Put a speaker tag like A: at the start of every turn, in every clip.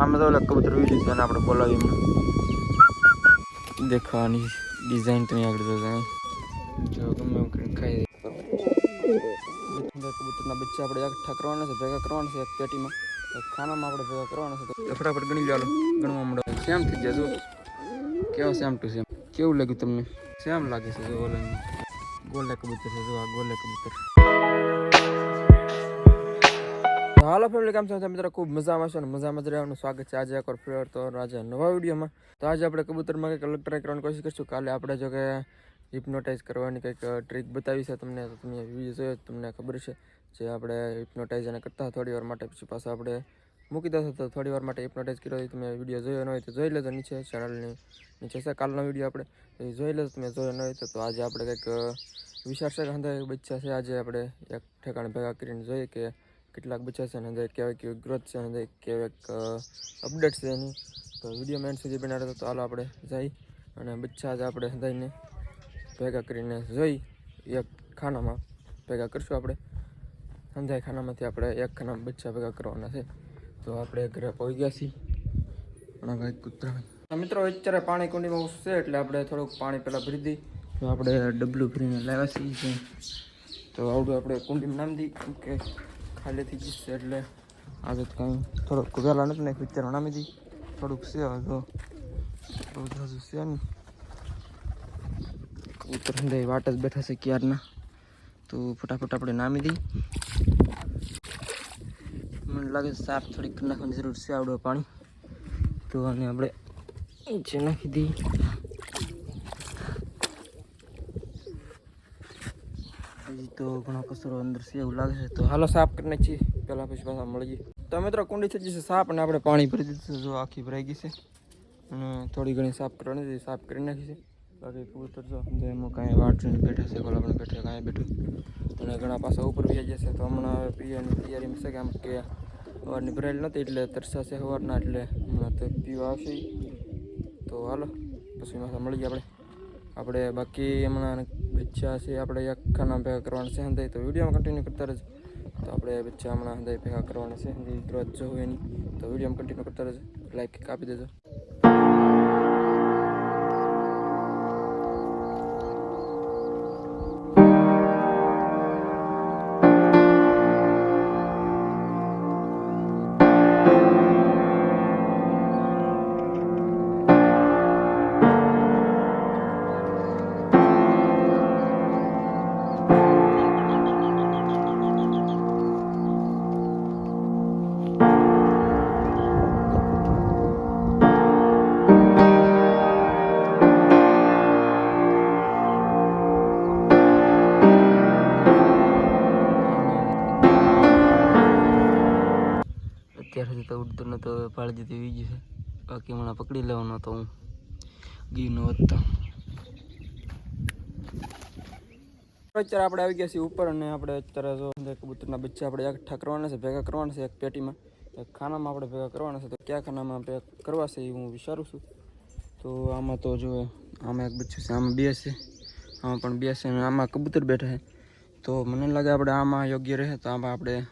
A: આમાં તો કબૂતર વી લીધો ને આપણે બોલાવી દેખવાની ડિઝાઇન તો આગળ તો જાય જો, ગમે એમ કરીને ખાઈ દે કબૂતરના બચ્ચા આપણે એકઠા કરવાના છે, ભેગા કરવાના છે એક પેટીમાં. ખાનામાં આપણે ભેગા કરવાના છે. ફટાફટ ગણી લો ગણવા મળે સેમ થઈ જાય જો કેવો સેમ ટુ સેમ. કેવું લાગ્યું તમને? સેમ લાગે છે જો ઓલા ગોલે કબૂતર છે જો આ ગોલે કબૂતર. હાલો ફેમિલી કામ છે? મિત્રો ખૂબ મજામાં છે અને મજામાં જ રહેવાનું. સ્વાગત છે આજે એકવાર ફેર તો આજે નવા વિડીયોમાં. તો આજે આપણે કબૂતરમાં કંઈક અલગ ટ્રાય કરવાની કોશિશ કરીશું. કાલે આપણે જો કે હિપ્નોટાઇઝ કરવાની કંઈક ટ્રીક બતાવી છે તમને. તો તમે વીડિયો જોયો તો તમને ખબર છે જે આપણે હિપ્નોટાઇઝ એને કરતા થોડી વાર માટે. પછી પાછા આપણે મૂકી દેશે તો થોડી વાર માટે હિપ્નોટાઇઝ કર્યો. હોય તમે વીડિયો જોયો ન હોય તો જોઈ લેજો નીચે ચેનલની નીચે છે કાલનો વીડિયો આપણે. એ જોઈ લેજો તમે, જોયો ન હોય તો. તો આજે આપણે કંઈક વિચાર છે કે અંદર બચ્ચા છે. આજે આપણે એક ઠેકાણે ભેગા કરીને જોઈએ કે કેટલાક બચ્ચા છે અને અંદર કેવાય કેવી ગ્રોથ છે અને કેવાક અપડેટ છે એની. તો વીડિયો મેન સુધી બનાવે તો હાલો આપણે જઈ અને બચ્ચા જ આપણે જઈને ભેગા કરીને જોઈ એક ખાનામાં ભેગા કરશું આપણે. સંધાય ખાનામાંથી આપણે એક ખાનામાં બચ્ચા ભેગા કરવાના છે. તો આપણે ઘરે પહોંચી ગયા છીએ. અને ભાઈ. કૂતરા મિત્રો, અત્યારે પાણી કુંડીમાં છે એટલે આપણે થોડુંક પાણી પહેલાં ભરી દઈ તો આપણે ડબલું ભરીને લાવ્યા છીએ. તો આવડું આપણે કુંડીમાં નામ દઈ કે ખાલી થઈ જશે એટલે આજે કાંઈ થોડુંક વહેલા નથી નાખ્યું, અત્યારે નામી દઈ થોડુંક છે તો બહુ હજુ છે ને. અંદર વાટ જ બેઠા છે ક્યારના. તો ફટાફટ આપણે નામી દઈ મને લાગે છે સાફ થોડીક નાખવાની જરૂર છે આવડો પાણી. તો અને આપણે નીચે નાખી દઈએ હજી તો ઘણો કચરો અંદર છે, એવું લાગે છે. તો હાલો સાફ કરી નાખીએ. પહેલાં પછી પાછા મળીએ. તો મિત્રો, કુંડી થઈ જશે સાફ અને આપણે પાણી ભરી દીધું જો આખી ભરાઈ ગઈ છે. અને થોડી ઘણી સાફ કરવાની હતી સાફ કરી નાખી છે. બાકી કબૂતર જો એમાં કાંઈ વાટને બેઠા છે ગોલા પણ બેઠા કાંઈ બેઠું. અને ઘણા પાછા ઉપર વ્યાજ જશે તો હમણાં પીવાની તૈયારીમાં છે કે આમ કે સવારની ભરાયેલ નથી એટલે તરસાશે સવારના એટલે હમણાં તો પીવા આવશે. તો હાલો, પછી પાછા મળીએ આપણે. આપણે બાકી હમણાં બચ્ચા છે, આપણે એક ખાના ભેગા કરવાના છે હંધાઈ. તો વિડીયોમાં કન્ટિન્યુ કરતા રહેજો. તો આપણે બચ્ચા હમણાં હંધાઈ ભેગા કરવાના છે. હંધાઈ ગ્રોથ જો હોય એની. તો વિડીયોમાં કન્ટિન્યુ કરતા રહેજો. લાઈક કાપી દેજો. અત્યાર સુધી તો ઉડતું નતો પાળી દીધી વીજ છે. બાકી હમણાં પકડી લેવાનો તો હું. ગીનો વધતો. અત્યારે આપણે આવી ગયા છીએ ઉપર અને આપણે અત્યારે જો અંદર કબૂતરના બચ્ચા આપણે એકઠા કરવાના છે, ભેગા કરવાના છે એક પેટીમાં. એક ખાનામાં આપણે ભેગા કરવાના છે, તો કયા ખાનામાં ભેગા કરવા છે એ હું વિચારું છું. તો આમાં તો જો, આમાં એક બચ્ચું છે, આમાં બે છે. આમાં પણ બે છે અને આમાં કબૂતર બેઠા છે. તો મને લાગે આપણે આમાં યોગ્ય રહે તો આમાં આપણે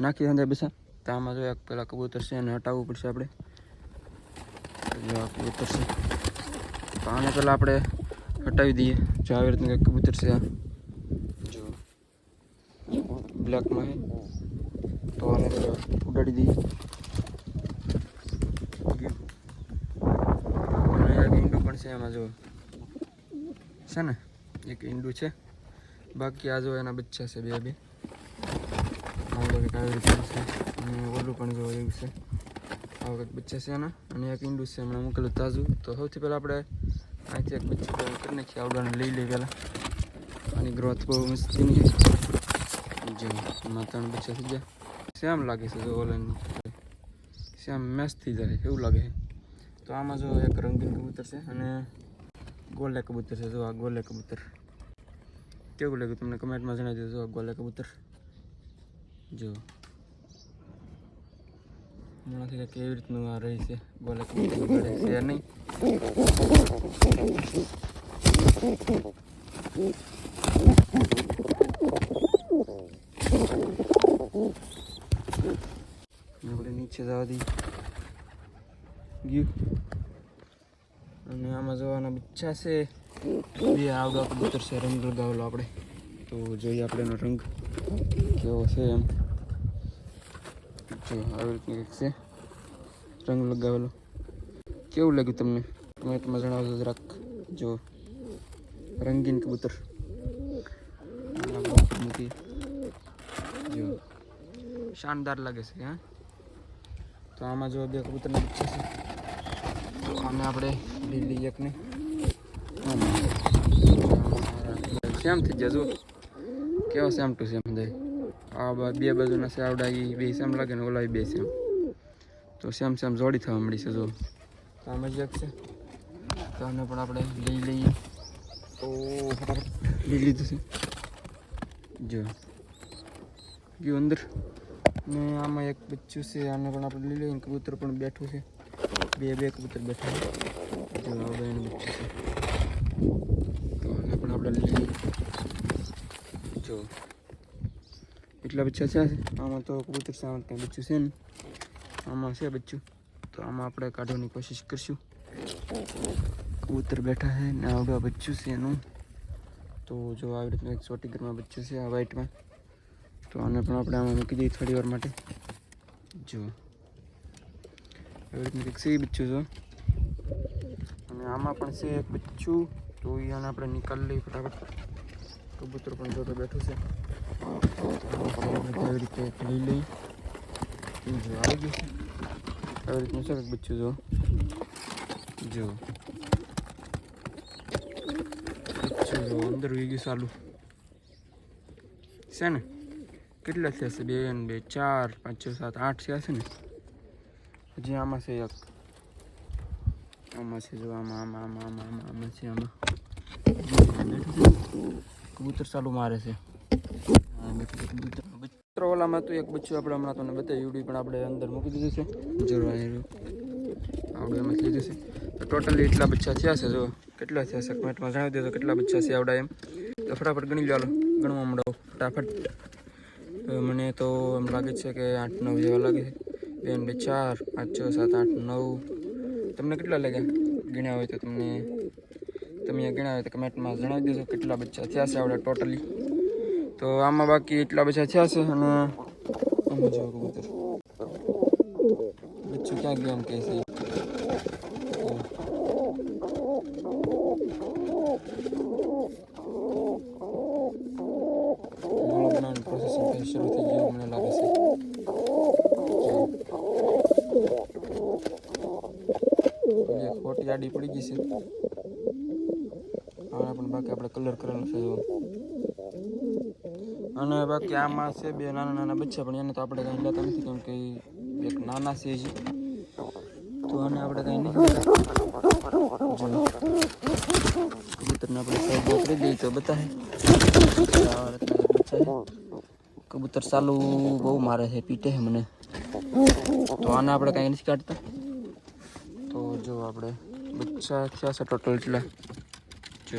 A: નાખી અંદર બેસા તો આમાં જો પેલા કબૂતર છે, એને હટાવવું પડશે આપણે. આ કબૂતર છે. તો આને પહેલાં આપણે હટાવી દઈએ. જો આવી રીતનું કંઈક કબૂતર છે આ. જો. બ્લેકમાં તો આને ઉડાડી દઈએ. ઈંડું પણ છે એમાં જો. છે ને? એક ઈંડું છે. બાકી આ જો એના બચ્ચા છે, બે બે. આવી રીતે અને ઓલું પણ જોવા એવું છે. આ વખત બચ્ચા છે એના અને એક ઈંડું છે હમણાં મૂકેલું તાજું. તો સૌથી પહેલાં આપણે અહીંથી એક બચ્ચું કરી નાખીએ આવડાને લઈ લઈએ પહેલાં. આની ગ્રોથ બહુ મસ્તીની જો, એમાં ત્રણ બચ્ચા થઈ ગયા. શ્યામ લાગે છે જો ઓલાની. શ્યામ મેચ થઈ જાય, એવું લાગે છે. તો આમાં જો એક રંગીન કબૂતર છે અને ગોલે કબૂતર છે, જો આ ગોલે કબૂતર. કેવું લાગ્યું તમને કમેન્ટમાં જણાવી દેજો, આ ગોલે કબૂતર. જો. હમણાંથી કંઈક કેવી રીતનું આ રહી છે? ગોલે કબૂતર ઉડાડે છે નહીં. આપણે નીચે જવા દઈએ. ગયું. અને આમાં જોવાના બચ્ચા છે. બે આવડો કબૂતર છે રંગ લગાવેલો આપણે. તો જોઈએ આપણે એનો રંગ કેવો છે એમ. જો આવી રીતની કંઈક છે. રંગ લગાવેલો. કેવું લાગ્યું તમને? તમે તમે જણાવજો જરાક. જો, રંગીન કબૂતર. મૂકી જો, શાનદાર લાગે છે, હા. તો આમાં જો બે કબૂતરના બચ્ચા છે. તો આને આપણે લીલી એકને. સેમ થઈ જજો કેવો સેમ ટુ સેમ દે આ બા- બાજુના છે આવડા એ બે સેમ લાગે ને ઓલા બે સેમ તો સેમ સેમ જોડી થવા મળી છે જો. આમાં જ છે. તો આને પણ આપણે લઈ લઈએ. તો લઈ લીધું છે. જો. ગયું અંદર. ને આમાં એક બચ્ચું છે. આને પણ આપણે લઈ લઈએ. કબૂતર પણ બેઠું છે. બે બે કબૂતર બેઠા છે. જો હવે એનું બચ્ચું છે. તો આને પણ આપણે લઈ લઈએ. જો. એટલા બચ્ચા છે આમાં તો કબૂતર આમાં કંઈ બચ્ચું છે ને આમાં છે બચ્ચું તો આમાં આપણે કાઢવાની કોશિશ કરીશું કબૂતર બેઠા છે ને આવડું બચ્ચું છે એનું તો જો આવી રીતનું એક સોટીગરમાં બચ્ચું છે આ વ્હાઈટમાં તો આને પણ આપણે આમાં મૂકી દઈએ થોડી વાર માટે જો આવી રીતનું એક એ બચ્ચું જો અને આમાં પણ છે એક બચ્ચું તો એ આને આપણે નીકાળી લઈએ ફટાફટ કબૂતર પણ જો તો બેઠું છે આવી રીતે એક લઈ જો આવી ગયું છે આવી રીતનું છે કંઈક બચ્ચું જો જો બચ્ચું જો અંદર ઉઈ ગયું સાલું છે ને કેટલા થયા છે બે ને બે ચાર પાંચ છ સાત આઠ થયા છે ને હજી આમાં છે એક આમાં છે જો આમાં આમાં છે આમાં કબૂતર ચાલુ મારે છે. ઓલામાં તો એક બચ્ચું આપણે હમણાં તમને બતાવ્યું પણ આપણે અંદર મૂકી દીધું છે. જરૂર આવડું એમાં લીધું છે. તો ટોટલી એટલા બચ્ચા થયા છે, જો. કેટલા થયા છે? કમેન્ટમાં જણાવી દેજો કેટલા બચ્ચા છે આવડા એમ. તો ફટાફટ ગણી લો ગણવા માંડો ફટાફટ. મને તો એમ લાગે છે કે આઠ, નવ જેવા લાગે છે. બે બે, ચાર, પાંચ, છ, સાત, આઠ, નવ. તમને કેટલા લાગ્યા? ગણ્યા હોય તો તમને, તમે ગણ્યા હોય તો કમેન્ટમાં જણાવી દેજો કેટલા બચ્ચા થયા છે આવડે ટોટલી. તો આમાં બાકી એટલા બધા થયા છે અને આમાં જો કબૂતર બચ્ચું ક્યાં ગયા એમ કહે છે. શરૂ થઈ ગયું મને લાગે છે. ખોટી આડી પડી ગઈ છે. પણ બાકી આપણે કલર કરેલો છે અને બાકી આમાં છે બે નાના નાના બચ્ચા પણ એને તો આપણે કંઈ લેતા નથી, કેમ કે ઈ એક નાના છે હજી તો આને આપણે કંઈ નહીં લેતા. જો કબૂતરને આપણે સાઈડ કરી દઈએ તો બતાવે આ રીતના બચ્ચા છે. કબૂતર ચાલુ બહુ મારે છે, પીટે છે મને તો આને આપણે કાંઈ નથી કાઢતા તો જો આપણે બચ્ચા થયા છે ટોટલ એટલા જો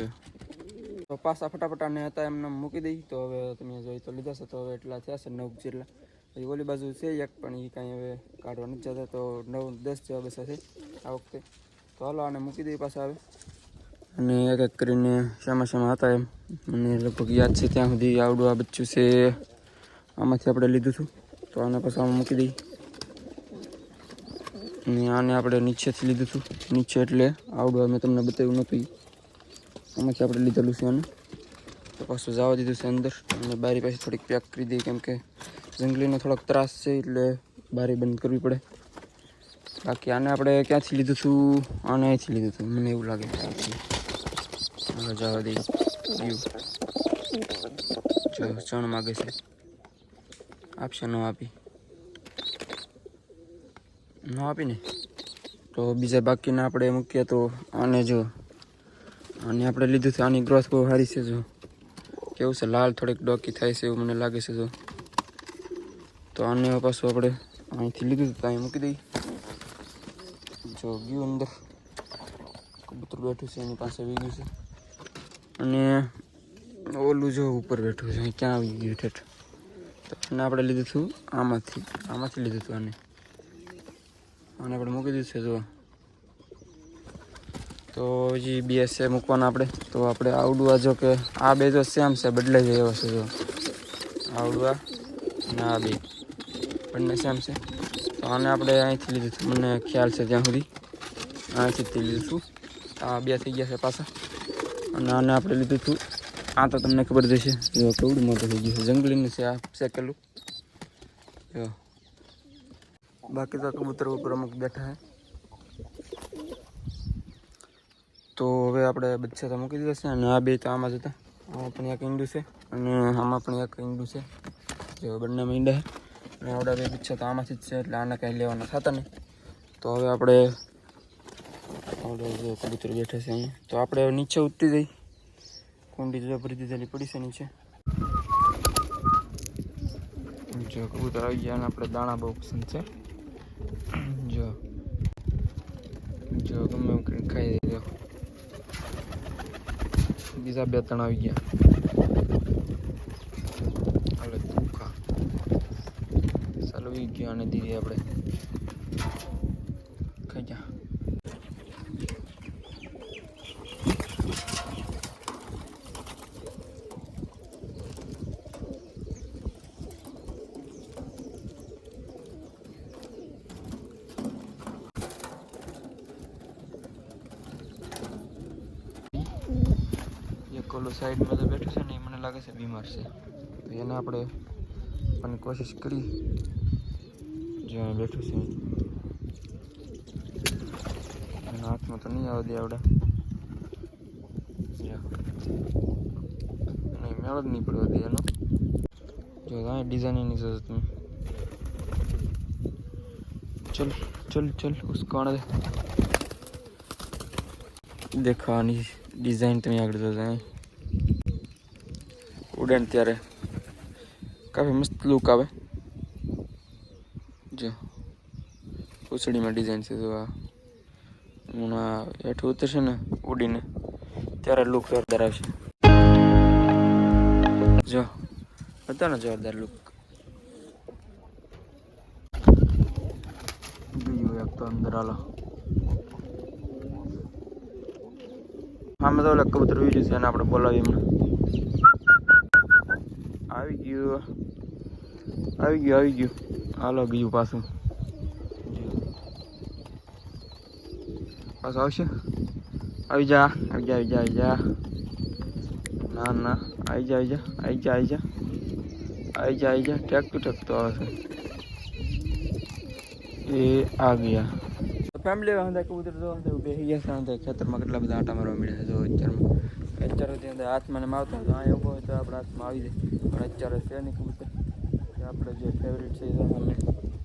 A: તો પાસા ફટાફટ આને હતા એમને મૂકી દઈ. તો હવે તમે જોઈ તો લીધા છે. તો હવે એટલા થયા છે નવ જેટલા. પછી ઓલી બાજુ છે એક, પણ એ કાંઈ હવે કાઢવા નથી જતા. તો નવ, દસ જેવા બસા છે આ વખતે. તો હાલો આને મૂકી દઈએ પાછા હવે. અને એક એક કરીને શામાં શામાં હતા એમ. મને લગભગ યાદ છે ત્યાં સુધી આવડું આ બચ્ચું છે. આમાંથી આપણે લીધું હતું. તો આને પાછા આમાં મૂકી દઈએ. અને આને આપણે નીચેથી લીધું હતું. નીચે એટલે આવડું મેં તમને બતાવ્યું નહોતું ઈ. આમાંથી આપણે લીધેલું છે અને તો પાછું જવા દીધું છે અંદર. અને બારી પાસે થોડીક પેક કરી દઈએ, કેમ કે જંગલીનો થોડોક ત્રાસ છે, એટલે બારી બંધ કરવી પડે. બાકી આને આપણે ક્યાંથી લીધું હતું આને અહીંથી લીધું હતું. મને એવું લાગે. છે જવા દઈએ. જો, ચણ માગે છે. આપશે, ન આપી. ન આપીને? તો બીજા બાકીના આપણે મૂકીએ તો આને જો આને આપણે લીધું છે આની ગ્રોથ બહુ સારી છે જો. કેવું છે? લાલ થોડીક ડોકી થાય છે એવું મને લાગે છે જો. તો આને પાછું આપણે અહીંથી લીધું હતું અહીં મૂકી દઈ જો, ગયું અંદર. કબૂતર બેઠું છે, એની પાસે આવી ગયું છે. અને ઓલું જો ઉપર બેઠું છે ક્યાં આવી ગયું ઠેઠ? તો અને આપણે લીધું હતું આમાંથી. આમાંથી લીધું હતું આને. આને આપણે મૂકી દીધું છે જો
B: તો હજી બે છે મૂકવાના આપણે. તો આપણે આવડું જો કે આ બે તો સેમ છે, બદલાઈ જાય એવો છે જો. આવડું અને આ બે. બંને સેમ છે. તો આને આપણે અહીંથી લીધું હતું મને ખ્યાલ છે ત્યાં સુધી. અહીંથી જ તે લીધું છું. આ બે થઈ ગયા છે પાછા. અને આને આપણે લીધું હતું આ તો તમને ખબર જ હશે. જો કેવડું મોટું થઈ ગયું છે. જંગલીનું છે આ શેકેલું. જો. બાકી તો કબૂતર ઉપર અમુક બેઠા છે. તો હવે આપણે બચ્ચા તો મૂકી દીધા છે અને આ બે તો આમાં જ હતા. આમાં પણ એક ઈંડું છે અને આમાં પણ એક ઈંડું છે. જો બંને ઈંડા અને આવડા બે બચ્ચા તો આમાંથી જ છે, એટલે આને કાંઈ લેવાના થતા નહીં. તો હવે આપણે આવડે કબૂતર બેઠા છે અહીંયા. તો આપણે હવે નીચે ઉતરી જઈ કુંડી જો ભરી દીધેલી પડી છે નીચે. જો કબૂતર આવી ગયા અને આપણે દાણા બહુ પસંદ છે. જો. જો ગમે એમ કરીને ખાઈ દેજો. બીજા બે ત્રણ આવી ગયા. ચાલો ગયો અને દીધી આપણે. ઓલો સાઈડમાં તો બેઠો છે ને એ મને લાગે છે બીમાર છે તો એને આપણે પણ કોશિશ કરી જો અહીં બેઠું છે એના હાથમાં તો નહીં આવે દે આવડે જો. નહીં મેળ જ નહીં પડવા દે એનો જો અહીં ડિઝાઇન એની જરૂરત નહીં चल चल चल उसको आने दे देखो આની ડિઝાઇન તમે આગળ જોતા અહીં ત્યારે. કાફી મસ્ત લુક આવે. જો. પૂછડીમાં ડિઝાઇન છે તો આ. હમણાં હેઠું ઉતરશે ને, ઉડીને ત્યારે લુક જોરદાર આવશે. જો હતા ને જોરદાર લુક ગયું એક તો અંદર હાલો. આમાં તો કબૂતર વીડિયો છે એને આપણે બોલાવીએ હમણાં આવી ગયું આવી ગયું આવી ગયું હાલો ગયું પાછું પાછું આવશે આવી જા આવી જા આવી જા આવી જા ના ના આવી જા આવી જા આવી જા આવી જા આવી જા આવી જા ટેકતું ટેકતું આવે છે એ આ ગયા ફેમિલી અંદર કબૂતર જો બેસી ગયા છે ખેતરમાં કેટલા બધા આટા મારવા મળ્યા છે જો અત્યારમાં અત્યારે ત્યાં અંદર હાથમાં ને આવતા અહીંયા ઊભો હોય તો આપણા હાથમાં આવી જાય. પણ અત્યારે છે નહીં કબૂતર. આપણે જે ફેવરેટ છે એ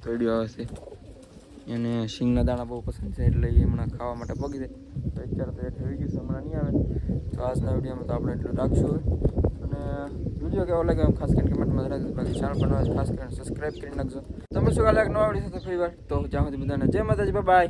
B: તોડ્યો આવે છે. એને શીંગના દાણા બહુ પસંદ છે એટલે એ હમણાં ખાવા માટે પગી દે તો અત્યારે તો એ થઈ ગયું છે, હમણાં નહીં આવે. તો આજના વિડીયોમાં તો આપણે એટલું રાખશું અને વીડિયો કેવો લાગે ખાસ કરીને કમેન્ટમાં રાખજો બાકી ચેનલ પર ખાસ કરીને સબસ્ક્રાઈબ કરી નાખજો. તમે શું એક નવા વીડિયો સાથે ફરી વાર તો જ્યાં સુધી બધાને. જય માતાજી બાય